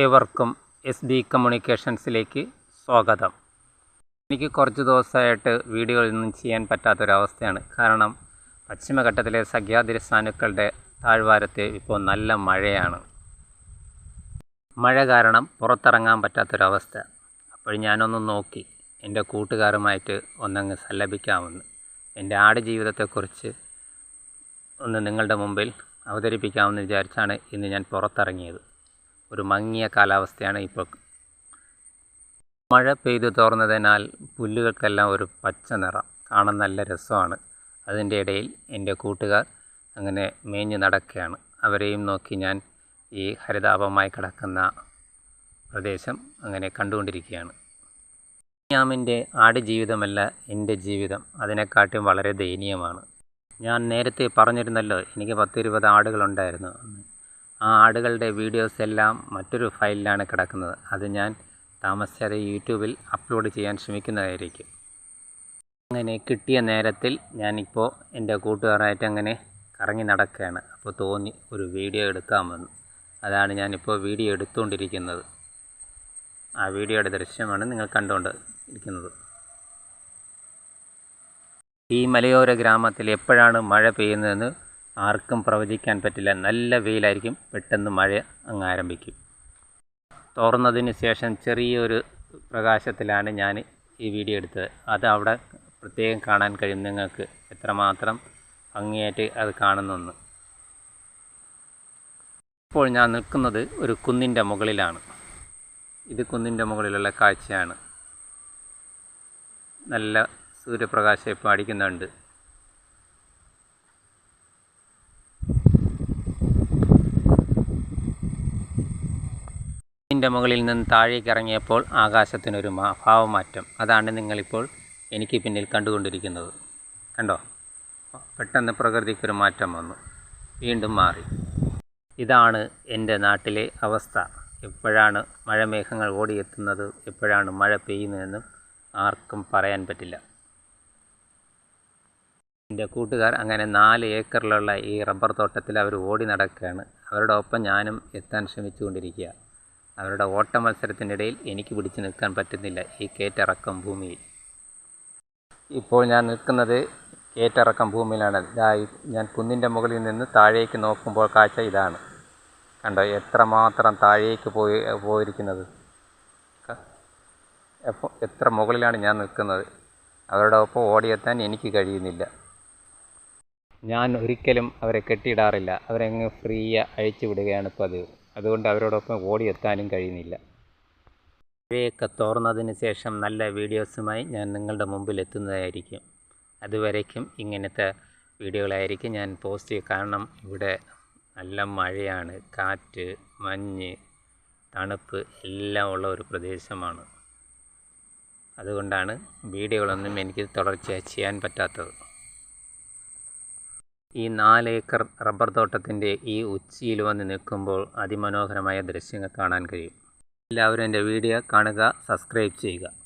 ഏവർക്കും S B കമ്മ്യൂണിക്കേഷൻസിലേക്ക് സ്വാഗതം. എനിക്ക് കുറച്ച് ദിവസമായിട്ട് വീഡിയോകളൊന്നും ചെയ്യാൻ പറ്റാത്തൊരവസ്ഥയാണ്. കാരണം പശ്ചിമഘട്ടത്തിലെ സഖ്യാതിരി സാനുക്കളുടെ താഴ്വാരത്ത് ഇപ്പോൾ നല്ല മഴയാണ്. മഴ കാരണം പുറത്തിറങ്ങാൻ പറ്റാത്തൊരവസ്ഥ. അപ്പോൾ ഞാനൊന്ന് നോക്കി എന്റെ കൂട്ടുകാരുമായിട്ട് ഒന്നങ്ങ് സല്ലപിക്കാമെന്ന്. എന്റെ ആട് ജീവിതത്തെക്കുറിച്ച് ഒന്ന് നിങ്ങളുടെ മുമ്പിൽ അവതരിപ്പിക്കാമെന്ന് വിചാരിച്ചാണ് ഇന്ന് ഞാൻ പുറത്തിറങ്ങിയത്. ഒരു മങ്ങിയ കാലാവസ്ഥയാണ് ഇപ്പോൾ. മഴ പെയ്തു തോർന്നതിനാൽ പുല്ലുകൾക്കെല്ലാം ഒരു പച്ച നിറം. കാണാൻ നല്ല രസമാണ്. അതിന്റെ ഇടയിൽ എന്റെ കൂട്ടുകാർ അങ്ങനെ മേഞ്ഞു നടക്കുകയാണ്. അവരെയും നോക്കി ഞാൻ ഈ ഹരിതാപമായി കിടക്കുന്ന പ്രദേശം അങ്ങനെ കണ്ടുകൊണ്ടിരിക്കുകയാണ്. ബെന്യാമിന്റെ ആടുജീവിതമല്ല എന്റെ ജീവിതം. അതിനെക്കാട്ടും വളരെ ദയനീയമാണ്. ഞാൻ നേരത്തെ പറഞ്ഞിരുന്നല്ലോ എനിക്ക് പത്തിരുപത് ആടുകളുണ്ടായിരുന്നു ആ ആടുകളുടെ വീഡിയോസ് എല്ലാം മറ്റൊരു ഫയലിലാണ് കിടക്കുന്നത്. അത് ഞാൻ താമസിയാതെ യൂട്യൂബിൽ അപ്ലോഡ് ചെയ്യാൻ ശ്രമിക്കുന്നതായിരിക്കും. അങ്ങനെ കിട്ടിയ നേരത്തിൽ ഞാനിപ്പോൾ എന്റെ കൂട്ടുകാരായിട്ട് അങ്ങനെ കറങ്ങി നടക്കുകയാണ്. അപ്പോൾ തോന്നി ഒരു വീഡിയോ എടുക്കാമെന്ന് അതാണ് ഞാനിപ്പോൾ വീഡിയോ എടുത്തുകൊണ്ടിരിക്കുന്നത്. ആ വീഡിയോയുടെ ദൃശ്യമാണ് നിങ്ങൾ കണ്ടുകൊണ്ട് ഇരിക്കുന്നത് ഈ മലയോര ഗ്രാമത്തിൽ എപ്പോഴാണ് മഴ പെയ്യുന്നതെന്ന് ആർക്കും പ്രവചിക്കാൻ പറ്റില്ല. നല്ല വെയിലായിരിക്കും. പെട്ടെന്ന് മഴ അങ്ങ് ആരംഭിക്കും. തോർന്നതിന് ശേഷം ചെറിയൊരു പ്രകാശത്തിലാണ് ഞാൻ ഈ വീഡിയോ എടുത്തത്. അത് അവിടെ പ്രത്യേകം കാണാൻ കഴിയും. നിങ്ങൾക്ക് എത്രമാത്രം ഭംഗിയായിട്ട് അത് കാണുന്നെന്ന്. ഇപ്പോൾ ഞാൻ നിൽക്കുന്നത് ഒരു കുന്നിന്റെ മുകളിലാണ്. ഇത് കുന്നിന്റെ മുകളിലുള്ള കാഴ്ചയാണ്. നല്ല സൂര്യപ്രകാശം ഇപ്പോൾ അടിക്കുന്നുണ്ട്. ഇതിന്റെ മുകളിൽ നിന്ന് താഴേക്ക് ഇറങ്ങിയപ്പോൾ ആകാശത്തിനൊരു ഭാവമാറ്റം. അതാണ് നിങ്ങളിപ്പോൾ എനിക്ക് പിന്നിൽ കണ്ടുകൊണ്ടിരിക്കുന്നത്. കണ്ടോ? പെട്ടെന്ന് പ്രകൃതിക്കൊരു മാറ്റം വന്നു. വീണ്ടും മാറി. ഇതാണ് എന്റെ നാട്ടിലെ അവസ്ഥ. എപ്പോഴാണ് മഴമേഘങ്ങൾ ഓടിയെത്തുന്നത്? എപ്പോഴാണ് മഴ പെയ്യുന്നതെന്നും ആർക്കും പറയാൻ പറ്റില്ല. എന്റെ കൂട്ടുകാർ അങ്ങനെ നാല് ഏക്കറിലുള്ള ഈ റബ്ബർ തോട്ടത്തിൽ അവർ ഓടി നടക്കുകയാണ്. അവരുടെ ഒപ്പം ഞാനും എത്താൻ ശ്രമിച്ചുകൊണ്ടിരിക്കുക അവരുടെ ഓട്ട മത്സരത്തിനിടയിൽ എനിക്ക് പിടിച്ചു നിൽക്കാൻ പറ്റുന്നില്ല ഈ കേറ്റിറക്കം ഭൂമിയിൽ. ഇപ്പോൾ ഞാൻ നിൽക്കുന്നത് കേറ്റിറക്കം ഭൂമിയിലാണ്. ഇതാ ഞാൻ കുന്നിന്റെ മുകളിൽ നിന്ന് താഴേക്ക് നോക്കുമ്പോൾ കാഴ്ച ഇതാണ്. കണ്ടോ എത്രമാത്രം താഴേക്ക് പോയി പോയിരിക്കുന്നത്? എത്ര മുകളിലാണ് ഞാൻ നിൽക്കുന്നത്? അവരുടെ ഒപ്പം ഓടിയെത്താൻ എനിക്ക് കഴിയുന്നില്ല. ഞാൻ ഒരിക്കലും അവരെ കെട്ടിയിടാറില്ല. അവരങ്ങ് ഫ്രീയ അഴിച്ചു വിടുകയാണ് പതിവ്. അതുകൊണ്ട് അവരോടൊപ്പം ഓടിയെത്താനും കഴിയുന്നില്ല. ഇവയൊക്കെ തോർന്നതിന് ശേഷം നല്ല വീഡിയോസുമായി ഞാൻ നിങ്ങളുടെ മുമ്പിൽ എത്തുന്നതായിരിക്കും അതുവരേക്കും ഇങ്ങനത്തെ വീഡിയോകളായിരിക്കും ഞാൻ പോസ്റ്റ് കാരണം ഇവിടെ നല്ല മഴയാണ്. കാറ്റ് മഞ്ഞ് തണുപ്പ് എല്ലാം ഉള്ള ഒരു പ്രദേശമാണ്. അതുകൊണ്ടാണ് വീഡിയോകളൊന്നും എനിക്ക് തുടർച്ചയായി ചെയ്യാൻ പറ്റാത്തത്. ഈ നാലേക്കർ റബ്ബർ തോട്ടത്തിന്റെ ഈ ഉച്ചിയിൽ വന്ന് നിൽക്കുമ്പോൾ അതിമനോഹരമായ ദൃശ്യങ്ങൾ കാണാൻ കഴിയും. എല്ലാവരും എന്റെ വീഡിയോ കാണുക സബ്സ്ക്രൈബ് ചെയ്യുക.